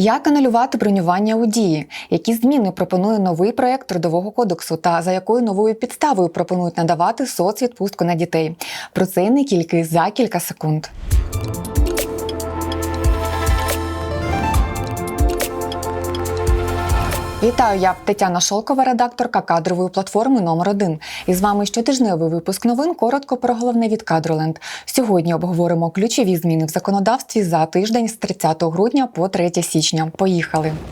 Як анулювати бронювання у дії? Які зміни пропонує новий проект трудового кодексу та за якою новою підставою пропонують надавати соцвідпустку на дітей? Про це не тільки за кілька секунд. Вітаю, я Тетяна Шолкова, редакторка кадрової платформи номер 1 І з вами щотижневий випуск новин. Коротко про головне від Кадроленд. Сьогодні обговоримо ключові зміни в законодавстві за тиждень з 30 грудня по 3 січня. Поїхали. –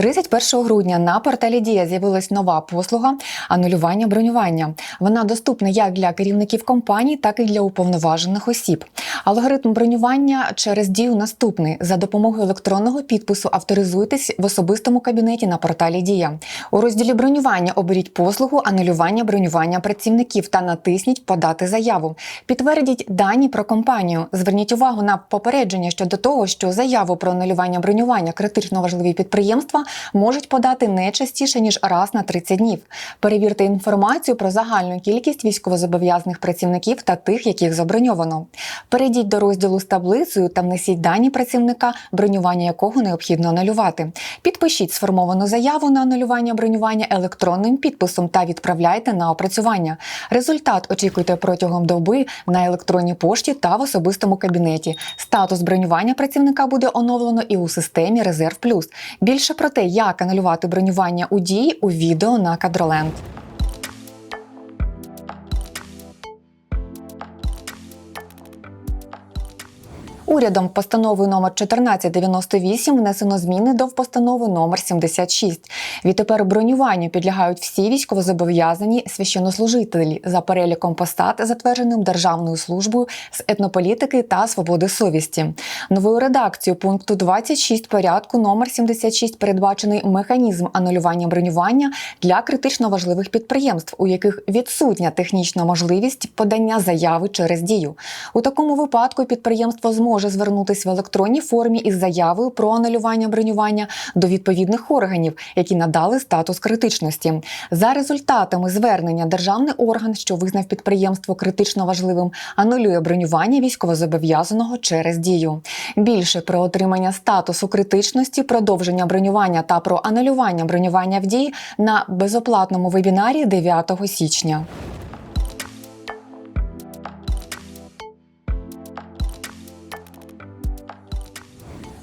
31 грудня на порталі Дія з'явилась нова послуга анулювання бронювання. Вона доступна як для керівників компаній, так і для уповноважених осіб. Алгоритм бронювання через дію наступний: за допомогою електронного підпису авторизуйтесь в особистому кабінеті на порталі Дія. У розділі бронювання оберіть послугу анулювання бронювання працівників та натисніть Подати заяву. Підтвердіть дані про компанію. Зверніть увагу на попередження щодо того, що заяву про анулювання бронювання критично важливі підприємства можуть подати не частіше ніж раз на 30 днів. Перевірте інформацію про загальну кількість військовозобов'язаних працівників та тих, яких заброньовано. Перейдіть до розділу з таблицею та внесіть дані працівника, бронювання якого необхідно анулювати. Підпишіть сформовану заяву на анулювання бронювання електронним підписом та відправляйте на опрацювання. Результат очікуйте протягом доби на електронній пошті та в особистому кабінеті. Статус бронювання працівника буде оновлено і у системі Резерв Плюс. Більше про те, як анулювати бронювання у дії у відео на Кадроленд. Урядом постановою номер 1498 внесено зміни до постанови номер 76. Відтепер бронюванню підлягають всі військовозобов'язані священнослужителі за переліком посад, затвердженим Державною службою з етнополітики та свободи совісті. Новою редакцією пункту 26 порядку номер 76 передбачений механізм анулювання бронювання для критично важливих підприємств, у яких відсутня технічна можливість подання заяви через дію. У такому випадку підприємство зможе звернутися в електронній формі із заявою про анулювання бронювання до відповідних органів, які надали статус критичності. За результатами звернення державний орган, що визнав підприємство критично важливим, анулює бронювання військовозобов'язаного через дію. Більше про отримання статусу критичності, продовження бронювання та про анулювання бронювання в дії на безоплатному вебінарі 9 січня.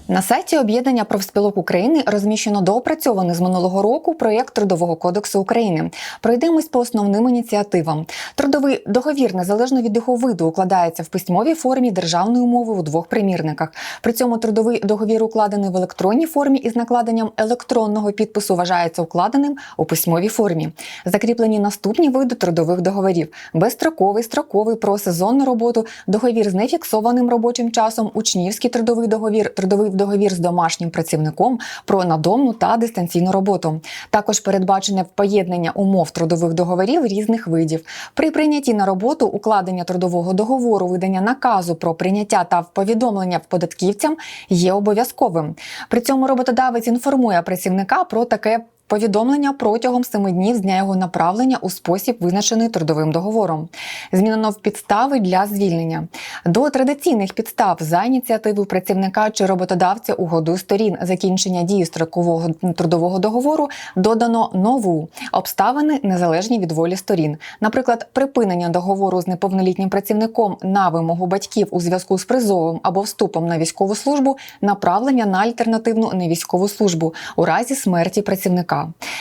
На сайті об'єднання профспілок України розміщено доопрацьований з минулого року проєкт Трудового кодексу України. Пройдемось по основним ініціативам. Трудовий договір незалежно від його виду укладається в письмовій формі державної мови у двох примірниках. При цьому трудовий договір укладений в електронній формі із накладенням електронного підпису вважається укладеним у письмовій формі. Закріплені наступні види трудових договорів: безстроковий, строковий про сезонну роботу, договір з нефіксованим робочим часом, учнівський трудовий договір, трудовий договір з домашнім працівником про надомну та дистанційну роботу. Також передбачене поєднання умов трудових договорів різних видів. При прийнятті на роботу укладення трудового договору, видання наказу про прийняття та повідомлення податківцям є обов'язковим. При цьому роботодавець інформує працівника про таке. Повідомлення протягом семи днів з дня його направлення у спосіб, визначений трудовим договором. Змінено в підстави для звільнення. До традиційних підстав за ініціативою працівника чи роботодавця угоду сторін закінчення дії строкового трудового договору додано нову обставини незалежні від волі сторін. Наприклад, припинення договору з неповнолітнім працівником на вимогу батьків у зв'язку з призовом або вступом на військову службу, направлення на альтернативну невійськову службу у разі смерті працівника.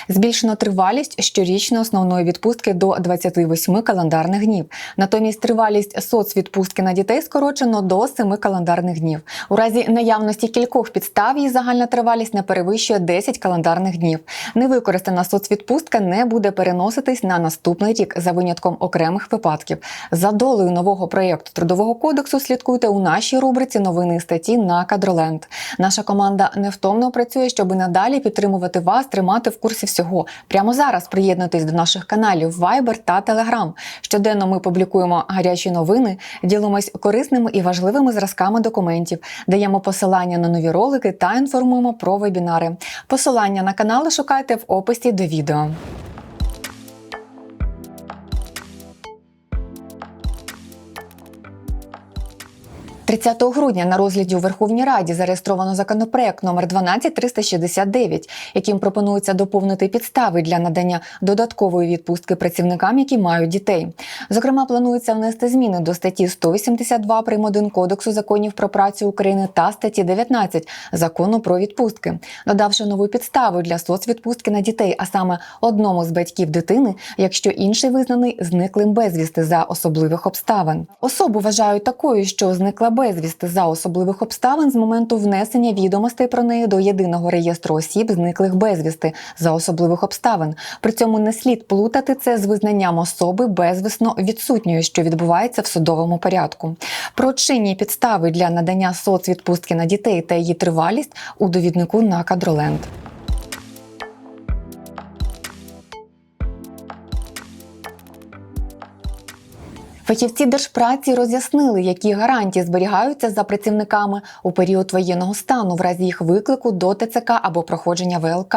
Збільшено тривалість щорічної основної відпустки до 28 календарних днів. Натомість тривалість соцвідпустки на дітей скорочено до 7 календарних днів. У разі наявності кількох підстав її загальна тривалість не перевищує 10 календарних днів. Невикористана соцвідпустка не буде переноситись на наступний рік за винятком окремих випадків. За долею нового проєкту трудового кодексу слідкуйте у нашій рубриці новини статті на Кадроленд. Наша команда невтомно працює, щоб надалі підтримувати вас, тримати в курсі всього. Прямо зараз приєднуйтесь до наших каналів Viber та Telegram. Щоденно ми публікуємо гарячі новини, ділимось корисними і важливими зразками документів, даємо посилання на нові ролики та інформуємо про вебінари. Посилання на канали шукайте в описі до відео. 30 грудня на розгляді у Верховній Раді зареєстровано законопроект номер 12369, яким пропонується доповнити підстави для надання додаткової відпустки працівникам, які мають дітей. Зокрема, планується внести зміни до статті 182 прим. 1 Кодексу законів про працю України та статті 19 закону про відпустки, додавши нову підставу для соцвідпустки на дітей, а саме одному з батьків дитини, якщо інший визнаний зниклим безвісти за особливих обставин. Особу вважають такою, що зникла безвісти за особливих обставин з моменту внесення відомостей про неї до єдиного реєстру осіб, зниклих безвісти за особливих обставин. При цьому не слід плутати це з визнанням особи безвісно відсутньою, що відбувається в судовому порядку. Про чинні підстави для надання соцвідпустки на дітей та її тривалість у довіднику на кадроленд. Фахівці держпраці роз'яснили, які гарантії зберігаються за працівниками у період воєнного стану в разі їх виклику до ТЦК або проходження ВЛК.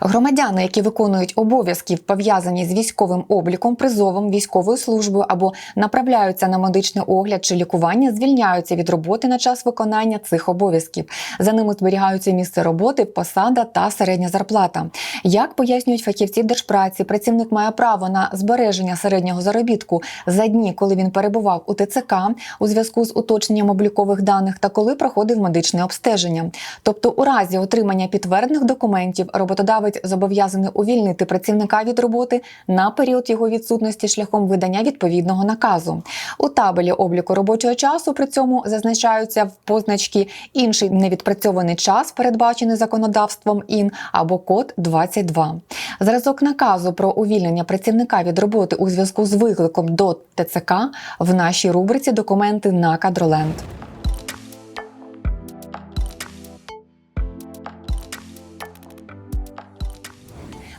Громадяни, які виконують обов'язки пов'язані з військовим обліком, призовом, військовою службою або направляються на медичний огляд чи лікування, звільняються від роботи на час виконання цих обов'язків. За ними зберігаються місце роботи, посада та середня зарплата. Як пояснюють фахівці держпраці, працівник має право на збереження середнього заробітку за дні, коли він перебував у ТЦК у зв'язку з уточненням облікових даних та коли проходив медичне обстеження. Тобто, у разі отримання підтвердних документів роботодавець зобов'язаний увільнити працівника від роботи на період його відсутності шляхом видання відповідного наказу. У табелі обліку робочого часу при цьому зазначаються в позначки інший невідпрацьований час, передбачений законодавством ІН або код 22. Зразок наказу про увільнення працівника від роботи у зв'язку з викликом до ТЦК в нашій рубриці Документи на кадроленд.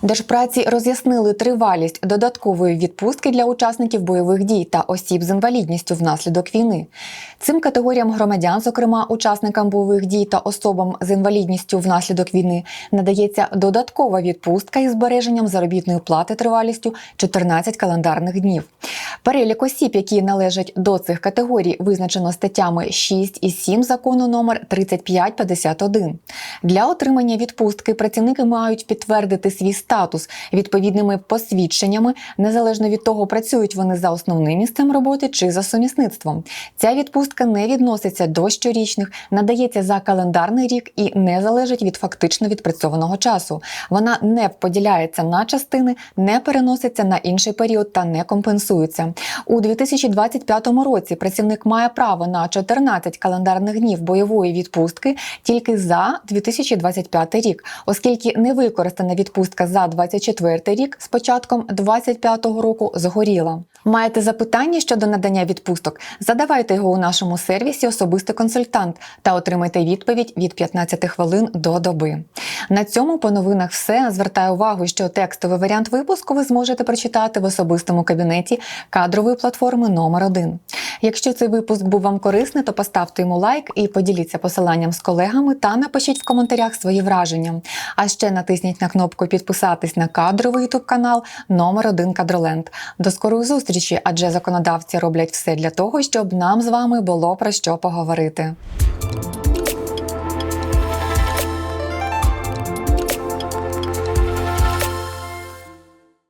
Держпраці роз'яснили тривалість додаткової відпустки для учасників бойових дій та осіб з інвалідністю внаслідок війни. Цим категоріям громадян, зокрема учасникам бойових дій та особам з інвалідністю внаслідок війни, надається додаткова відпустка із збереженням заробітної плати тривалістю 14 календарних днів. Перелік осіб, які належать до цих категорій, визначено статтями 6 і 7 закону номер 3551. Для отримання відпустки працівники мають підтвердити свій статус відповідними посвідченнями, незалежно від того, працюють вони за основним місцем роботи чи за сумісництвом. Ця відпустка не відноситься до щорічних, надається за календарний рік і не залежить від фактично відпрацьованого часу. Вона не поділяється на частини, не переноситься на інший період та не компенсується. У 2025 році працівник має право на 14 календарних днів бойової відпустки тільки за 2025 рік, оскільки невикористана відпустка за 24 рік з початком 25-го року згоріла. Маєте запитання щодо надання відпусток? Задавайте його у нашому сервісі Особистий консультант та отримайте відповідь від 15 хвилин до доби. На цьому по новинах все. Звертаю увагу, що текстовий варіант випуску ви зможете прочитати в особистому кабінеті кадрової платформи номер 1 Якщо цей випуск був вам корисний, то поставте йому лайк і поділіться посиланням з колегами та напишіть в коментарях свої враження. А ще натисніть на кнопку підписатись на кадровий ютуб канал номер 1 Кадроленд. До скорої зустрічі, адже законодавці роблять все для того, щоб нам з вами було про що поговорити.